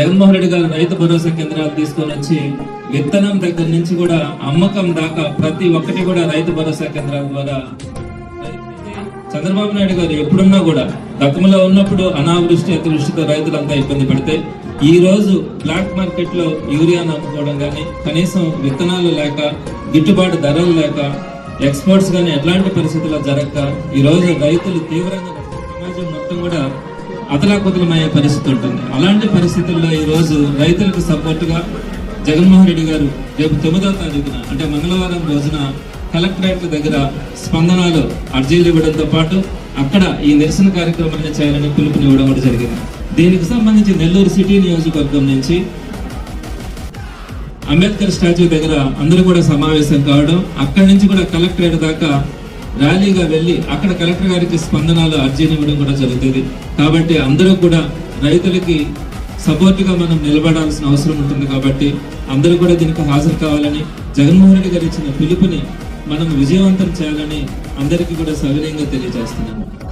జగన్మోహన్ రెడ్డి గారు రైతు భరోసా కేంద్రాలు తీసుకొని వచ్చి విత్తనం దగ్గర నుంచి కూడా అమ్మకం దాకా ప్రతి ఒక్కటి కూడా రైతు భరోసా కేంద్రాల ద్వారా చంద్రబాబు నాయుడు గారు ఎప్పుడున్నా కూడా గతంలో ఉన్నప్పుడు అనావృష్టి అతివృష్టితో రైతులంతా ఇబ్బంది పడితే ఈ రోజు బ్లాక్ మార్కెట్లో యూరియాను అమ్ముకోవడం కానీ కనీసం విత్తనాలు లేక గిట్టుబాటు ధరలు లేక ఎక్స్పోర్ట్స్ కానీ ఎట్లాంటి పరిస్థితుల్లో జరగక ఈ రోజు రైతులు తీవ్రంగా సమాజం మొత్తం కూడా అతలాకుతలమయ్యే పరిస్థితి ఉంటుంది. అలాంటి పరిస్థితుల్లో ఈ రోజు రైతులకు సపోర్ట్గా జగన్మోహన్ రెడ్డి గారు రేపు తొమ్మిదవ తారీఖున అంటే మంగళవారం రోజున కలెక్టరేట్ల దగ్గర స్పందనలో అర్జీలు ఇవ్వడంతో పాటు అక్కడ ఈ నిరసన కార్యక్రమాన్ని చేయాలని పిలుపునివ్వడం కూడా జరిగింది. దీనికి సంబంధించి నెల్లూరు సిటీ నియోజకవర్గం నుంచి అంబేద్కర్ స్టాచ్యూ దగ్గర అందరూ కూడా సమావేశం కావడం అక్కడి నుంచి కూడా కలెక్టరేట్ దాకా ర్యాలీగా వెళ్ళి అక్కడ కలెక్టర్ గారికి స్పందనలు అర్జీని ఇవ్వడం కూడా జరుగుతుంది. కాబట్టి అందరూ కూడా రైతులకి సపోర్ట్గా మనం నిలబడాల్సిన అవసరం ఉంటుంది కాబట్టి అందరూ కూడా దీనికి హాజరు కావాలని జగన్మోహన్ రెడ్డి గారు ఇచ్చిన పిలుపుని మనం విజయవంతం చేయాలని అందరికీ కూడా సవినయంగా తెలియజేస్తున్నాము.